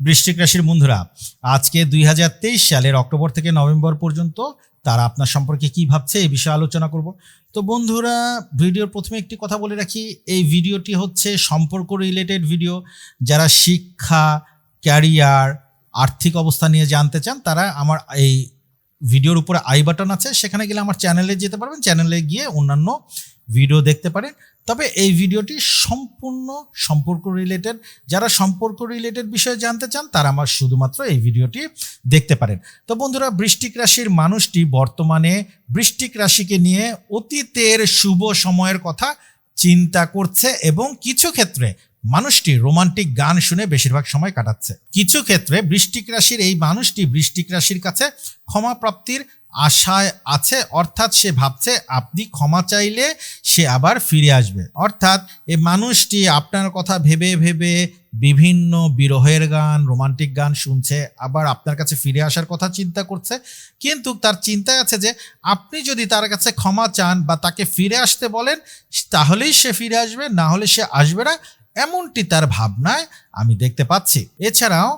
বৃশ্চিক রাশির বন্ধুরা, আজকে দুই হাজার তেইশ সালের অক্টোবর থেকে নভেম্বর পর্যন্ত তারা আপনার সম্পর্কে কি ভাবছে এই বিষয়ে আলোচনা করব। তো বন্ধুরা, ভিডিওর প্রথমে একটি কথা বলে রাখি, এই ভিডিওটি হচ্ছে সম্পর্ক রিলেটেড ভিডিও। যারা শিক্ষা ক্যারিয়ার আর্থিক অবস্থা নিয়ে জানতে চান, তারা আমার এই ভিডিওর উপরে আই বাটন আছে, সেখানে গেলে আমার চ্যানেলে যেতে পারবেন। চ্যানেলে গিয়ে অন্যান্য ভিডিও দেখতে পারেন। তবে এই ভিডিওটি সম্পূর্ণ সম্পর্ক রিলেটেড যারা সম্পর্ক রিলেটেড বিষয়ে জানতে চান, তারা আমার শুধুমাত্র এই ভিডিওটি দেখতে পারেন। তো বন্ধুরা বৃষ্টিক রাশির মানুষটি বর্তমানে বৃষ্টিক রাশিকে নিয়ে অতীতের শুভ সময়ের কথা চিন্তা করছে এবং কিছু ক্ষেত্রে মানুষটি রোমান্টিক গান শুনে বেশিরভাগ সময় কাটাচ্ছে। কিছু ক্ষেত্রে বৃষ্টিক রাশির এই মানুষটি বৃষ্টিক রাশির কাছে ক্ষমা প্রাপ্তির আশায় আছে, অর্থাৎ সে ভাবছে আপনি ক্ষমা চাইলে সে আবার ফিরে আসবে। অর্থাৎ এ মানুষটি আপনার কথা ভেবে ভেবে বিভিন্ন বিরহের গান, রোমান্টিক গান শুনছে, আবার আপনার কাছে ফিরে আসার কথা চিন্তা করছে। কিন্তু তার চিন্তায় আছে যে, আপনি যদি তার কাছে ক্ষমা চান বা তাকে ফিরে আসতে বলেন, তাহলেই সে ফিরে আসবে, না হলে সে আসবে না। এমনটি তার ভাবনায় আমি দেখতে পাচ্ছি। এছাড়াও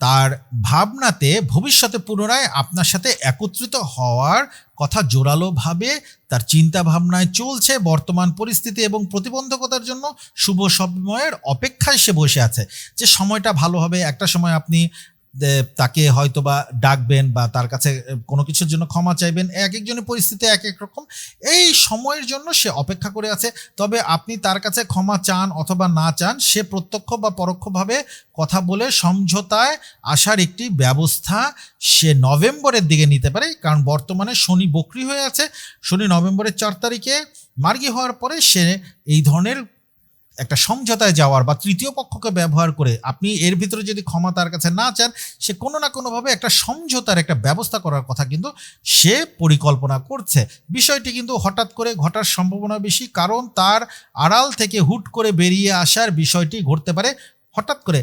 তার ভাবনাতে ভবিষ্যতে পুনরায় আপনার সাথে একত্রিত হওয়ার কথা জোরালোভাবে, তার চিন্তা ভাবনায় চলছে বর্তমান পরিস্থিতি এবং প্রতিবন্ধকতার জন্য শুভ সময়ের অপেক্ষায় সে বসে আছে। যে সময়টা ভালো হবে, একটা সময় আপনি তাকে হয়তো বা ডাকবেন বা তার কাছে কোনো কিছুর জন্য ক্ষমা চাইবেন, এক একজনের পরিস্থিতি এক এক রকম। এই সময়ের জন্য সে অপেক্ষা করে আছে, তবে আপনি তার কাছে ক্ষমা চান অথবা না চান, সে প্রত্যক্ষ বা পরোক্ষভাবে কথা বলে সমঝোতায় আসার একটি ব্যবস্থা সে নভেম্বরের দিকে নিতে পারে, কারণ বর্তমানে শনি বকরি হয়ে আছে। শনি নভেম্বরের চার তারিখে মার্গী হওয়ার পরে সে এই ধরনের একটা সমঝোতায় যাওয়ার বা তৃতীয় পক্ষকে ব্যবহার করে আপনি এর ভিতরে যদি ক্ষমা তার কাছে না চান, সে কোনো না কোনোভাবে একটা সমঝোতার একটা ব্যবস্থা করার কথা কিন্তু সে পরিকল্পনা করছে। বিষয়টি কিন্তু হঠাৎ করে ঘটার সম্ভাবনা বেশি, কারণ তার আড়াল থেকে হুট করে বেরিয়ে আসার বিষয়টি ঘটতে পারে। হঠাৎ করে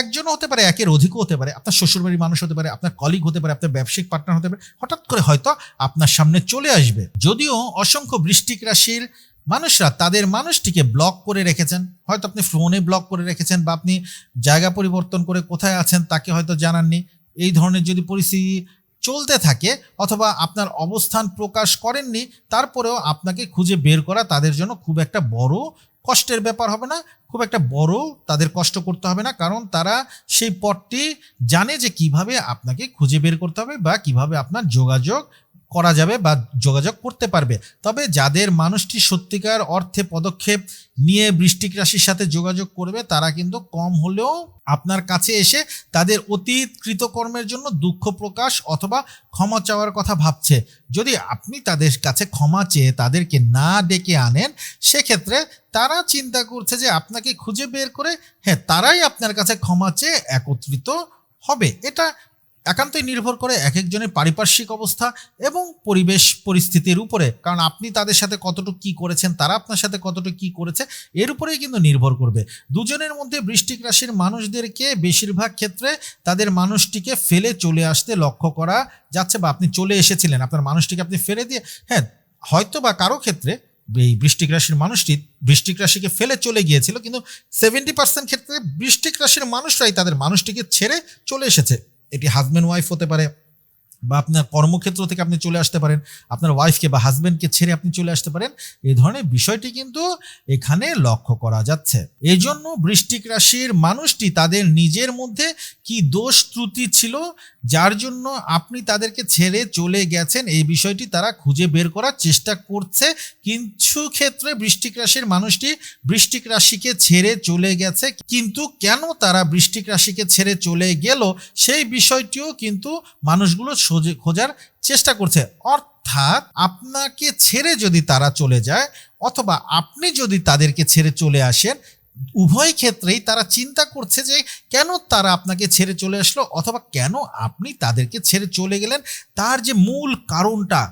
একজন হতে পারে, একের অধিকও হতে পারে, আপনার শ্বশুরবাড়ির মানুষ হতে পারে, আপনার কলিগ হতে পারে, আপনার ব্যবসায়িক পার্টনার হতে পারে, হঠাৎ করে হয়তো আপনার সামনে চলে আসবে। যদিও অসংখ্য বৃষ্টিক রাশির মানুষরা তাদের মানুষটিকে ব্লক করে রেখেছেন। হয়তো আপনি ফোনে ব্লক করে রেখেছেন বা আপনি জায়গা পরিবর্তন করে কোথায় আছেন তাকে হয়তো জানাননি। এই ধরনের যদি পরিস্থিতি চলতে থাকে অথবা আপনার অবস্থান প্রকাশ করেননি, তারপরেও আপনাকে খুঁজে বের করা তাদের জন্য খুব একটা বড় কষ্টের ব্যাপার হবে না। খুব একটা বড় তাদের কষ্ট করতে হবে না, কারণ তারা সেই পথটি জানে যে কীভাবে আপনাকে খুঁজে বের করতে হবে বা কীভাবে আপনার যোগাযোগ করা যাবে বা যোগাযোগ করতে পারবে। তবে যাদের মানুষটি সত্যিকার অর্থে পদক্ষেপ নিয়ে বৃষ্টিক রাশির সাথে যোগাযোগ করবে, তারা কিন্তু কম হলেও আপনার কাছে এসে তাদের অতীত কৃতকর্মের জন্য দুঃখ প্রকাশ অথবা ক্ষমা চাওয়ার কথা ভাবছে। যদি আপনি তাদের কাছে ক্ষমা চেয়ে তাদেরকে না ডেকে আনেন, সেক্ষেত্রে তারা চিন্তা করছে যে আপনাকে খুঁজে বের করে হ্যাঁ তারাই আপনার কাছে ক্ষমা চেয়ে একত্রিত হবে। এটা একান্তই নির্ভর করে এক একজনের পারিপার্শ্বিক অবস্থা এবং পরিবেশ পরিস্থিতির উপরে। কারণ আপনি তাদের সাথে কতটুকু কি করেছেন, তারা আপনার সাথে কতটুকু কি করেছে, এর উপরেই কিন্তু নির্ভর করবে। দুজনের মধ্যে বৃষ্টিক রাশির মানুষদেরকে বেশিরভাগ ক্ষেত্রে তাদের মানুষটিকে ফেলে চলে আসতে লক্ষ্য করা যাচ্ছে বা আপনি চলে এসেছিলেন। আপনার মানুষটিকে আপনি ফেলে দিয়ে হ্যাঁ হয়তো বা কারও ক্ষেত্রে এই বৃষ্টিক রাশির মানুষটি বৃষ্টিক রাশিকে ফেলে চলে গিয়েছিল, কিন্তু সেভেন্টি পার্সেন্ট ক্ষেত্রে বৃষ্টিক রাশির মানুষরাই তাদের মানুষটিকে ছেড়ে চলে এসেছে। এটি হাজব্যান্ড ওয়াইফ হতে পারে বা আপনার কর্মক্ষেত্র থেকে আপনি চলে আসতে পারেন, আপনার ওয়াইফকে বা হাজব্যান্ডকে ছেড়ে আপনি চলে আসতে পারেন, এই ধরনের বিষয়টি কিন্তু এখানে লক্ষ্য করা যাচ্ছে। এই জন্য বৃষ্টিক রাশির মানুষটি তাদের নিজের মধ্যে কি দোষ ত্রুটি ছিল, যার জন্য আপনি তাদেরকে ছেড়ে চলে গেছেন, এই বিষয়টি তারা খুঁজে বের করার চেষ্টা করছে। কিছু ক্ষেত্রে বৃষ্টিক রাশির মানুষটি বৃষ্টিক রাশিকে ছেড়ে চলে গেছে, কিন্তু কেন তারা বৃষ্টিক রাশিকে ছেড়ে চলে গেল, সেই বিষয়টিও কিন্তু মানুষগুলো খোঁজার চেষ্টা করছে। অর্থাৎ আপনাকে ছেড়ে যদি তারা চলে যায় অথবা আপনি যদি তাদেরকে ছেড়ে চলে আসেন, উভয় ক্ষেত্রেই তারা চিন্তা করছে যে কেন তারা আপনাকে ছেড়ে চলে আসলো অথবা কেন আপনি তাদেরকে ছেড়ে চলে গেলেন। তার যে মূল কারণটা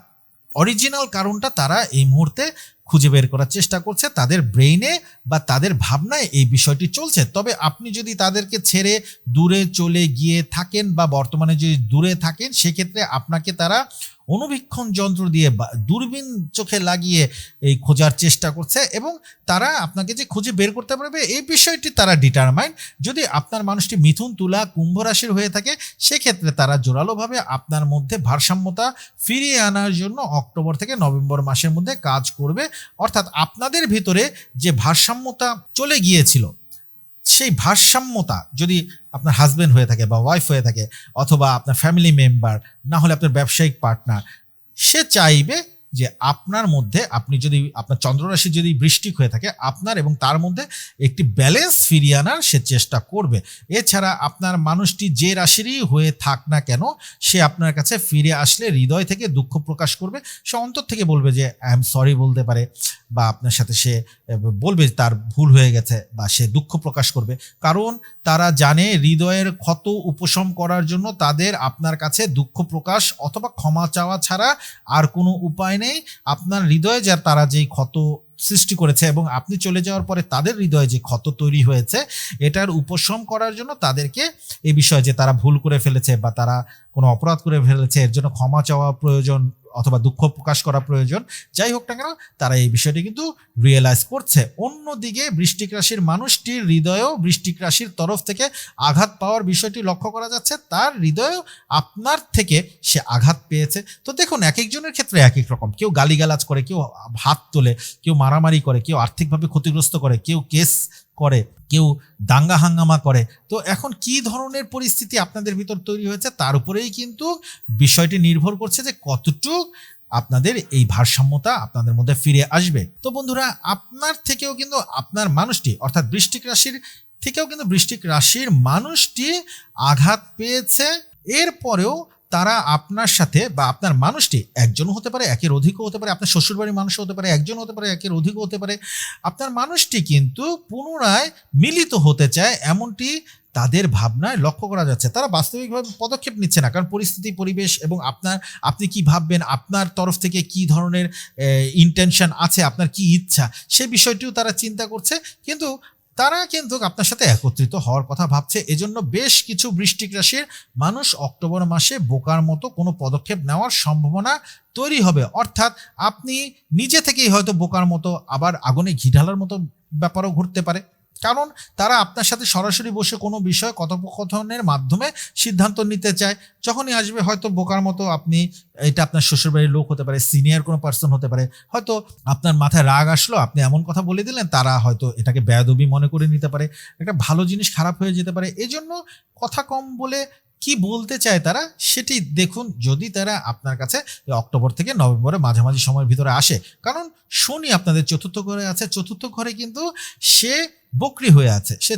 অরিজিনাল কারণটা তারা এই মুহূর্তে খুঁজে বের করার চেষ্টা করছে তাদের ব্রেইনে বা তাদের ভাবনায় এই বিষয়টি চলছে। তবে আপনি যদি তাদেরকে ছেড়ে দূরে চলে গিয়ে থাকেন বা বর্তমানে যদি দূরে থাকেন, সেক্ষেত্রে আপনাকে তারা অনুবীক্ষণ যন্ত্র দিয়ে দূরবীন চোখে লাগিয়ে এই খোঁজার চেষ্টা করছে এবং তারা আপনাকে যে খুঁজে বের করতে পারবে, এই বিষয়টি তারা ডিটারমাইন যদি আপনার মানুষটি মিথুন, তুলা, কুম্ভ রাশির হয়ে থাকে, সেক্ষেত্রে তারা জোরালোভাবে আপনার মধ্যে ভারসাম্যতা ফিরিয়ে আনার জন্য অক্টোবর থেকে নভেম্বর মাসের মধ্যে কাজ করবে। অর্থাৎ আপনাদের ভিতরে যে ভারসাম্যতা চলে গিয়েছিল, সেই ভারসাম্যতা যদি আপনার হাজব্যান্ড হয়ে থাকে বা ওয়াইফ হয়ে থাকে অথবা আপনার ফ্যামিলি মেম্বার না হলে আপনার ব্যবসায়িক পার্টনার সে চাইবে যে আপনার মধ্যে আপনি যদি, আপনার চন্দ্ররাশি যদি বৃষ্টিক হয়ে থাকে, আপনার এবং তার মধ্যে একটি ব্যালেন্স ফিরিয়ে আনার সে চেষ্টা করবে। এছাড়া আপনার মানুষটি যে রাশিরই হয়ে থাক না কেন, সে আপনার কাছে ফিরে আসলে হৃদয় থেকে দুঃখ প্রকাশ করবে। সে অন্তর থেকে বলবে যে আই এম সরি বলতে পারে, বা আপনার সাথে সে বলবে তার ভুল হয়ে গেছে বা সে দুঃখ প্রকাশ করবে। কারণ তারা জানে হৃদয়ের ক্ষত উপশম করার জন্য তাদের আপনার কাছে দুঃখ প্রকাশ অথবা ক্ষমা চাওয়া ছাড়া আর কোনো উপায় নেই আপনার হৃদয়ে যা তারা যেই ক্ষত সৃষ্টি করেছে এবং আপনি চলে যাওয়ার পরে তাদের হৃদয়ে যে ক্ষত তৈরি হয়েছে, এটার উপশম করার জন্য তাদেরকে এ বিষয়ে যে তারা ভুল করে ফেলেছে বা তারা কোনো অপরাধ করে ফেলেছে, এর জন্য ক্ষমা চাওয়া প্রয়োজন অথবা দুঃখ প্রকাশ করা প্রয়োজন। যাই হোক না কেন, তারা এই বিষয়টি কিন্তু রিয়েলাইজ করছে। অন্যদিকে বৃষ্টিক রাশির মানুষটির হৃদয়েও বৃষ্টিক রাশির তরফ থেকে আঘাত পাওয়ার বিষয়টি লক্ষ্য করা যাচ্ছে। তার হৃদয়েও আপনার থেকে সে আঘাত পেয়েছে। তো দেখুন, এক একজনের ক্ষেত্রে এক এক রকম। কেউ গালিগালাজ করে, কেউ হাত তোলে, কেউ মারামারি করে, কেউ আর্থিকভাবে ক্ষতিগ্রস্ত করে, কেউ কেস করে, কেউ দাঙ্গা হাঙ্গামা করে। তো এখন কি ধরনের পরিস্থিতি আপনাদের ভিতর তৈরি হয়েছে তার উপরেই কিন্তু বিষয়টি নির্ভর করছে যে কতটুক আপনাদের এই ভারসাম্যতা আপনাদের মধ্যে ফিরে আসবে। তো বন্ধুরা, আপনার থেকেও কিন্তু আপনার মানুষটি, অর্থাৎ বৃষ্টিক রাশির থেকেও কিন্তু বৃষ্টিক রাশির মানুষটি আঘাত পেয়েছে। এরপরেও তারা আপনার সাথে বা আপনার মানুষটি একজন হতে পারে, একের অধিকও হতে পারে, আপনার শ্বশুরবাড়ির মানুষ হতে পারে, একজন হতে পারে, একের অধিকও হতে পারে। আপনার মানুষটি কিন্তু পুনরায় মিলিত হতে চায় এমনটি তাদের ভাবনায় লক্ষ্য করা যাচ্ছে। তারা বাস্তবিকভাবে পদক্ষেপ নিচ্ছে না, কারণ পরিস্থিতি, পরিবেশ এবং আপনার, আপনি কি ভাববেন, আপনার তরফ থেকে কি ধরনের ইন্টেনশন আছে, আপনার কি ইচ্ছা, সে বিষয়টিও তারা চিন্তা করছে। কিন্তু তারা কিন্তু আপনার সাথে একত্রিত হওয়ার কথা ভাবছে। এজন্য বেশ কিছু বৃষ্টিক রাশির মানুষ অক্টোবর মাসে বোকার মতো কোনো পদক্ষেপ নেওয়ার সম্ভাবনা তৈরি হবে। অর্থাৎ আপনি নিজে থেকেই হয়তো বোকার মতো আবার আগুনে ঘি ঢালার মতো ব্যাপারও ঘুরতে পারে। কারণ তারা আপনার সাথে সরাসরি বসে কোনো বিষয় কথোপকথনের মাধ্যমে সিদ্ধান্ত নিতে চায়। যখনই আসবে হয়তো বোকার মতো আপনি, এটা আপনার শ্বশুরবাড়ির লোক হতে পারে সিনিয়র কোনো পার্সন হতে পারে। হয়তো আপনার মাথায় রাগ আসলো, আপনি এমন কথা বলে দিলেন, তারা হয়তো এটাকে বেয়াদবি মনে করে নিতে পারে। একটা ভালো জিনিস খারাপ হয়ে যেতে পারে। এজন্য কথা কম বলে কি বলতে চায় তারা সেটি দেখুন যদি তারা আপনার কাছে অক্টোবর থেকে নভেম্বরের মাঝামাঝি সময়ের ভিতরে আসে। কারণ শনি আপনাদের চতুর্থ ঘরে আছে, চতুর্থ ঘরে কিন্তু সে বকরি হয়ে আছে, সে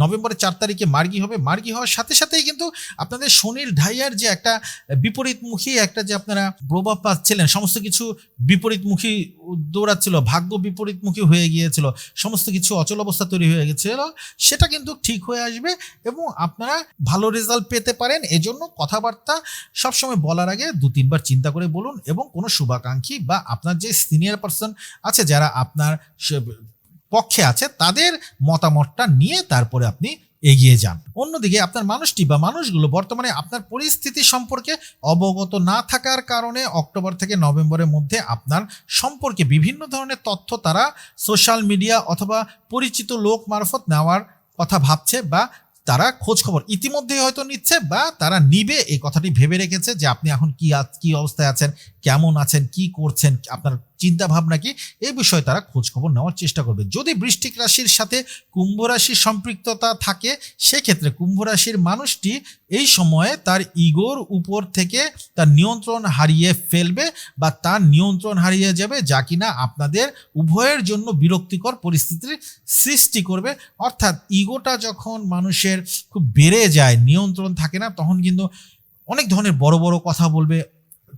নভেম্বরের চার তারিখে মার্গি হবে। মার্গি হওয়ার সাথে সাথেই কিন্তু আপনাদের শনির ঢাইয়ার যে একটা বিপরীতমুখী একটা যে আপনারা প্রভাব পাচ্ছিলেন, সমস্ত কিছু বিপরীতমুখী দৌড়াচ্ছিল, ভাগ্য বিপরীতমুখী হয়ে গিয়েছিল, সমস্ত কিছু অচল অবস্থা তৈরি হয়ে গেছিল সেটা কিন্তু ঠিক হয়ে আসবে এবং আপনারা ভালো রেজাল্ট পেতে পারেন। এজন্য কথাবার্তা সবসময় বলার আগে দু তিনবার চিন্তা করে বলুন এবং কোনো শুভাকাঙ্ক্ষী বা আপনার যে সিনিয়র পার্সন আছে, যারা আপনার পক্ষে আছে, তাদের মতামতটা নিয়ে তারপরে আপনি এগিয়ে যান। অন্যদিকে আপনার মানুষটি বা মানুষগুলো বর্তমানে আপনার পরিস্থিতি সম্পর্কে অবগত না থাকার কারণে অক্টোবর থেকে নভেম্বরের মধ্যে আপনার সম্পর্কে বিভিন্ন ধরনের তথ্য তারা সোশ্যাল মিডিয়া অথবা পরিচিত লোক মারফত নেওয়ার কথা ভাবছে বা তারা খোঁজ খবর ইতিমধ্যেই হয়তো নিচ্ছে বা তারা নিবে, এই কথাটি ভেবে রেখেছে যে আপনি এখন কি কি অবস্থায় আছেন কেমন আছেন, কি করছেন, আপনার চিন্তা ভাবনা কি এই বিষয়ে তারা খোঁজ খবর নেওয়ার চেষ্টা করবে। যদি বৃষ্টিক রাশির সাথে কুম্ভ রাশির সম্পৃক্ততা থাকে, সেক্ষেত্রে কুম্ভ রাশির মানুষটি এই সময়ে তার ইগোর উপর থেকে তার নিয়ন্ত্রণ হারিয়ে ফেলবে বা তার নিয়ন্ত্রণ হারিয়ে যাবে যা কিনা আপনাদের উভয়ের জন্য বিরক্তিকর পরিস্থিতির সৃষ্টি করবে। অর্থাৎ ইগোটা যখন মানুষের খুব বেড়ে যায়, নিয়ন্ত্রণ থাকে না, তখন কিন্তু অনেক ধরনের বড় বড় কথা বলবে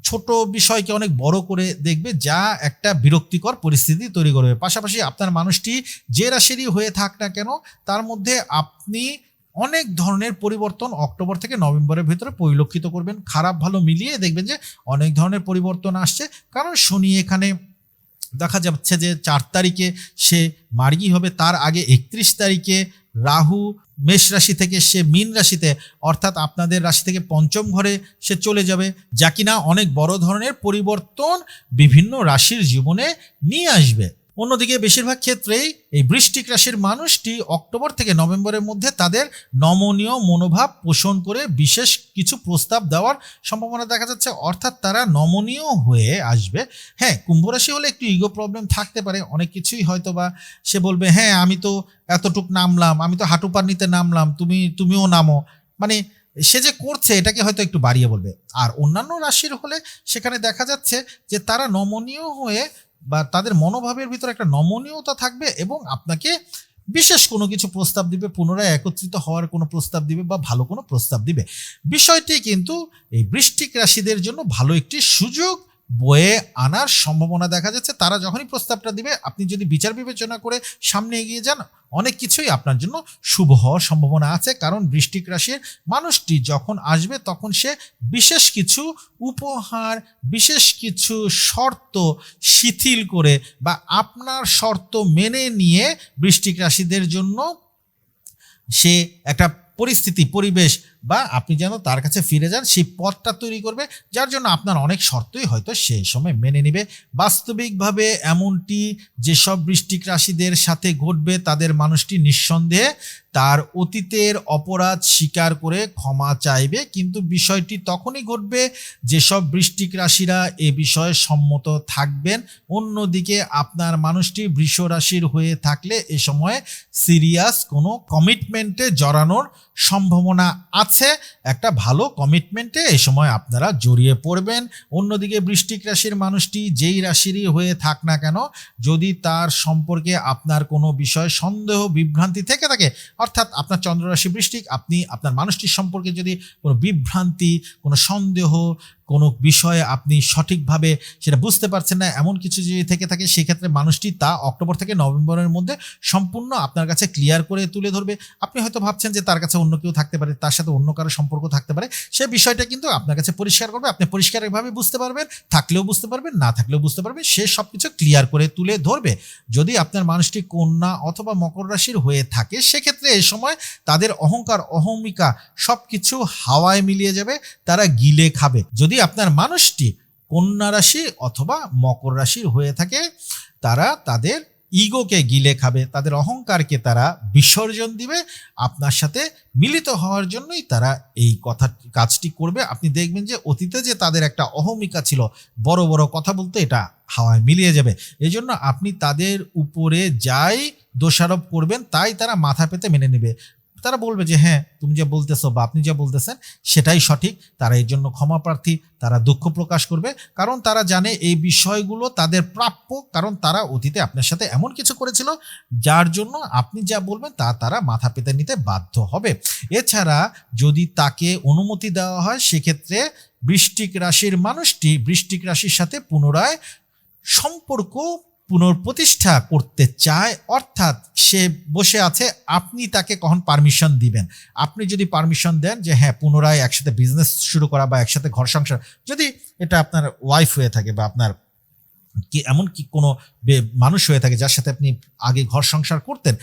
ছোট বিষয়কে অনেক বড় করে দেখবে যা একটা বিরক্তিকর পরিস্থিতি তৈরি করবে। পাশাপাশি আপনার মানুষটি যে রাশিরই হয়ে থাক না কেন, তার মধ্যে আপনি অনেক ধরনের পরিবর্তন অক্টোবর থেকে নভেম্বরের ভিতরে পরিলক্ষিত করবেন। খারাপ ভালো মিলিয়ে দেখবেন যে অনেক ধরনের পরিবর্তন আসছে। কারণ শনি এখানে দেখা যাচ্ছে যে চার তারিখে সে মার্গি হবে, তার আগে একত্রিশ তারিখে রাহু মেষ রাশি থেকে সে মীন রাশিতে, অর্থাৎ আপনাদের রাশি থেকে পঞ্চম ঘরে সে চলে যাবে, যা কিনা অনেক বড় ধরনের পরিবর্তন বিভিন্ন রাশির জীবনে নিয়ে আসবে। অন্যদিকে বেশিরভাগ ক্ষেত্রেই এই বৃষ্টিক রাশির মানুষটি অক্টোবর থেকে নভেম্বরের মধ্যে তাদের নমনীয় মনোভাব পোষণ করে বিশেষ কিছু প্রস্তাব দেওয়ার সম্ভাবনা দেখা যাচ্ছে। অর্থাৎ তারা নমনীয় হয়ে আসবে। হ্যাঁ কুম্ভ রাশি হলে একটু ইগো প্রবলেম থাকতে পারে। অনেক কিছুই হয়তো বা সে বলবে হ্যাঁ আমি তো এতটুক নামলাম, আমি তো হাঁটু পার নিতে নামলাম, তুমি, তুমিও নামো। মানে সে যে করছে, এটাকে হয়তো একটু বাড়িয়ে বলবে। আর অন্যান্য রাশির হলে সেখানে দেখা যাচ্ছে যে তারা নমনীয় হয়ে বা তাদের মনোভাবের ভিতরে একটা নমনীয়তা থাকবে এবং আপনাকে বিশেষ কোনো কিছু প্রস্তাব দিবে, পুনরায় একত্রিত হওয়ার কোনো প্রস্তাব দিবে বা ভালো কোনো প্রস্তাব দিবে। বিষয়টি কিন্তু এই বৃষ্টিক রাশিদের জন্য ভালো একটি সুযোগ বয়ে আনার সম্ভাবনা দেখা যাচ্ছে। তারা যখনই প্রস্তাবটা দিবে, আপনি যদি বিচার বিবেচনা করে সামনে এগিয়ে যান, অনেক কিছুই আপনার জন্য শুভ হওয়ার সম্ভাবনা আছে। কারণ বৃষ্টিক রাশির মানুষটি যখন আসবে, তখন সে বিশেষ কিছু উপহার, বিশেষ কিছু শর্ত শিথিল করে বা আপনার শর্ত মেনে নিয়ে বৃষ্টিক রাশিদের জন্য সে একটা পরিস্থিতি, পরিবেশ বা আপনি যেন তার কাছে ফিরে যান, সেই পথটা তৈরি করবে, যার জন্য আপনার অনেক শর্তই হয়তো সেই সময় মেনে নেবে। বাস্তবিকভাবে এমনটি যেসব বৃষ্টিক রাশিদের সাথে ঘটবে, তাদের মানুষটি নিঃসন্দেহে তার অতীতের অপরাধ স্বীকার করে ক্ষমা চাইবে। কিন্তু বিষয়টি তখনই ঘটবে যেসব বৃষ্টিক রাশিরা এ বিষয়ে সম্মত থাকবেন। অন্যদিকে আপনার মানুষটি বৃষ রাশির হয়ে থাকলে এ সময় সিরিয়াস কোনো কমিটমেন্টে জড়ানোর সম্ভাবনা আছে। একটা ভালো কমিটমেন্টে এই সময় আপনারা জড়িয়ে পড়বেন। অন্যদিকে বৃষ্টিক রাশির মানুষটি যেই রাশিরই হয়ে থাক না কেন, যদি তার সম্পর্কে আপনার কোনো বিষয়ে, সন্দেহ, বিভ্রান্তি থেকে থাকে, অর্থাৎ আপনার চন্দ্ররাশি বৃষ্টিক, আপনি আপনার মানুষটির সম্পর্কে যদি কোনো বিভ্রান্তি, কোনো সন্দেহ, কোনো বিষয়ে আপনি সঠিকভাবে সেটা বুঝতে পারছেন না, এমন কিছু যদি থেকে থাকে, সেক্ষেত্রে মানুষটি তা অক্টোবর থেকে নভেম্বরের মধ্যে সম্পূর্ণ আপনার কাছে ক্লিয়ার করে তুলে ধরবে। আপনি হয়তো ভাবছেন যে তার কাছে অন্য কেউ থাকতে পারে, তার সাথে অন্য কারও সম্পর্ক থাকতে পারে, সে বিষয়টা কিন্তু আপনার কাছে পরিষ্কার করবে। আপনি পরিষ্কারভাবে বুঝতে পারবেন, থাকলেও বুঝতে পারবেন, না থাকলেও বুঝতে পারবেন, সে সব কিছু ক্লিয়ার করে তুলে ধরবে। যদি আপনার মানুষটি কন্যা অথবা মকর রাশির হয়ে থাকে, সেক্ষেত্রে এই সময় তাদের অহংকার, অহমিকা সব কিছু হাওয়ায় মিলিয়ে যাবে, তারা গিলে খাবে। যদি আপনার মানুষটি কন্যা রাশি অথবা মকর রাশির হয়ে থাকে, তারা তাদের ইগোকে গিলে খাবে, তাদের অহংকারকে তারা বিসর্জন দিবে, আপনার সাথে মিলিত হওয়ার জন্যই তারা এই কথা, কাজটি করবে। আপনি দেখবেন যে অতীতে যে তাদের একটা অহমিকা ছিল, বড় বড় কথা বলতে এটা হাওয়ায় মিলিয়ে যাবে। এই জন্য আপনি তাদের উপরে যাই দোষারোপ করবেন, তাই তারা মাথা পেতে মেনে নেবে। তারা বলবে যে হ্যাঁ তুমি যা বলতেছো বা আপনি যা বলতেছেন, সেটাই সঠিক। তারা এর জন্য ক্ষমা প্রার্থী, তারা দুঃখ প্রকাশ করবে। কারণ তারা জানে এই বিষয়গুলো তাদের প্রাপ্য, কারণ তারা অতীতে আপনার সাথে এমন কিছু করেছিল, যার জন্য আপনি যা বলবেন তা তারা মাথা পেতে নিতে বাধ্য হবে। এছাড়া যদি তাকে অনুমতি দেওয়া হয়, সেক্ষেত্রে বৃষ্টিক রাশির মানুষটি বৃষ্টিক রাশির সাথে পুনরায় সম্পর্ক পুনর্প্রতিষ্ঠা করতে চায়, অর্থাৎ সে বসে আছে, আপনি তাকে কখন পারমিশন দিবেন? আপনি যদি পারমিশন দেন যে হ্যাঁ পুনরায় একসাথে বিজনেস শুরু করা বা একসাথে ঘর সংসার, যদি এটা আপনার ওয়াইফ হয়ে থাকে বা আপনার কি, এমন কি কোনো মানুষ হয়ে থাকে যার সাথে আপনি আগে ঘর সংসার করতেন,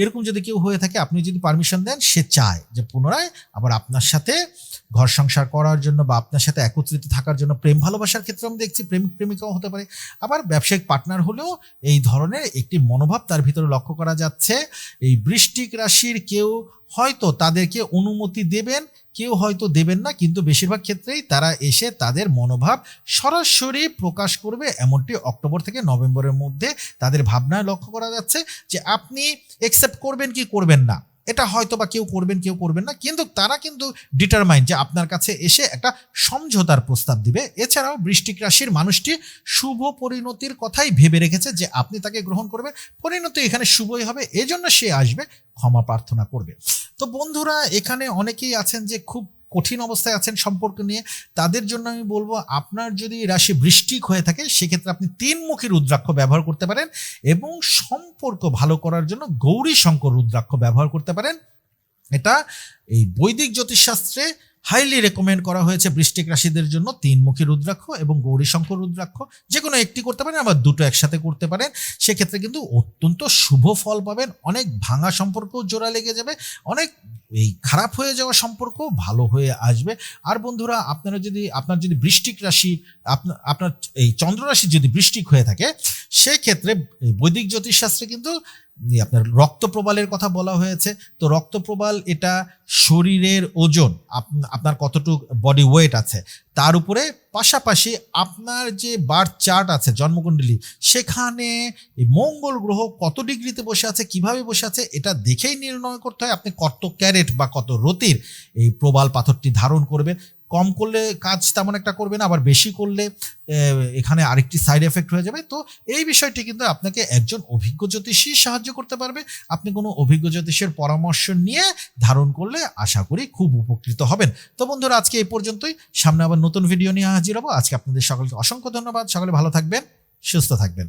এরকম যদি কেউ হয়ে থাকে, আপনি যদি পারমিশন দেন, সে চায় যে পুনরায় আবার আপনার সাথে ঘর সংসার করার জন্য বা আপনার সাথে একত্রিত থাকার জন্য প্রেম ভালোবাসার ক্ষেত্রে আমি দেখছি প্রেমিক প্রেমিকাও হতে পারে। আবার ব্যবসায়িক পার্টনার হলেও এই ধরনের একটি মনোভাব তার ভিতরে লক্ষ্য করা যাচ্ছে। এই বৃষ্টিক রাশির কেউ হয়তো তাদেরকে অনুমতি দেবেন, কেউ হয়তো দেবেন না, কিন্তু বেশিরভাগ ক্ষেত্রেই তারা এসে তাদের মনোভাব সরাসরি প্রকাশ করবে এমনটি অক্টোবর থেকে নভেম্বরের মধ্যে তাদের ভাবনায় লক্ষ্য করা যাচ্ছে যে আপনি একসেপ্ট করবেন কি করবেন না। এটা হয়তো বা কেউ করবেন কেউ করবেন না, কিন্তু তারা কিন্তু ডিটারমাইন যে আপনার কাছে এসে একটা সমঝোতার প্রস্তাব দিবে। এছাড়াও বৃষ্টিক রাশির মানুষটি শুভ পরিণতির কথাই ভেবে রেখেছে যে আপনি তাকে গ্রহণ করবেন, পরিণতি এখানে শুভই হবে, এজন্য সে আসবে, ক্ষমা প্রার্থনা করবে। তো বন্ধুরা, এখানে অনেকেই আছেন যে খুব কঠিন অবস্থায় আছেন সম্পর্ক নিয়ে, তাদের জন্য আমি বলব আপনার যদি রাশি বৃষ্টিক হয়ে থাকে, সেক্ষেত্রে আপনি তিনমুখী রুদ্রাক্ষ ব্যবহার করতে পারেন এবং সম্পর্ক ভালো করার জন্য গৌরী শঙ্কর রুদ্রাক্ষ ব্যবহার করতে পারেন। এটা এই বৈদিক জ্যোতিষশাস্ত্রে হাইলি রেকমেন্ড করা হয়েছে বৃষ্টিক রাশিদের জন্য তিনমুখী রুদ্রাক্ষ এবং গৌরীশঙ্কর রুদ্রাক্ষ। যে কোনো একটি করতে পারেন, আবার দুটো একসাথে করতে পারেন। সেক্ষেত্রে কিন্তু অত্যন্ত শুভ ফল পাবেন। অনেক ভাঙা সম্পর্কও জোড়া লেগে যাবে। অনেক এই খারাপ হয়ে যাওয়া সম্পর্ক ভালো হয়ে আসবে। আর বন্ধুরা, আপনারা যদি, আপনার যদি বৃষ্টিক রাশি আপনার আপনার এই চন্দ্র রাশি যদি বৃষ্টিক হয়ে থাকে, সেক্ষেত্রে বৈদিক জ্যোতিষশাস্ত্রে কিন্তু আপনার রক্তপ্রবালের কথা বলা হয়েছে। তো রক্তপ্রবাল এটা শরীরের ওজন, আপ- আপনার কতটুকু বডি ওয়েট আছে, তার উপরে পাশাপাশি আপনার যে বার্থ চার্ট আছে, জন্মকুণ্ডলী, সেখানে মঙ্গল গ্রহ কত ডিগ্রিতে বসে আছে, কীভাবে বসে আছে, এটা দেখেই নির্ণয় করতে হয়। আপনি কত ক্যারেট বা কত রতির এই প্রবাল পাথরটি ধারণ করবেন কম করলে কাজ তেমন একটা করবে না, আবার বেশি করলে এখানে আরেকটি সাইড এফেক্ট হয়ে যাবে। তো এই বিষয়টি কিন্তু আপনাকে একজন অভিজ্ঞ জ্যোতিষী সাহায্য করতে পারবে। আপনি কোনো অভিজ্ঞ জ্যোতিষের পরামর্শ নিয়ে ধারণ করলে আশা করি খুব উপকৃত হবেন। তো বন্ধুরা, আজকে এই পর্যন্তই। সামনে আবার নতুন ভিডিও নিয়ে হাজির হব। আজকে আপনাদের সকলকে অসংখ্য ধন্যবাদ। সকলে ভালো থাকবেন, সুস্থ থাকবেন।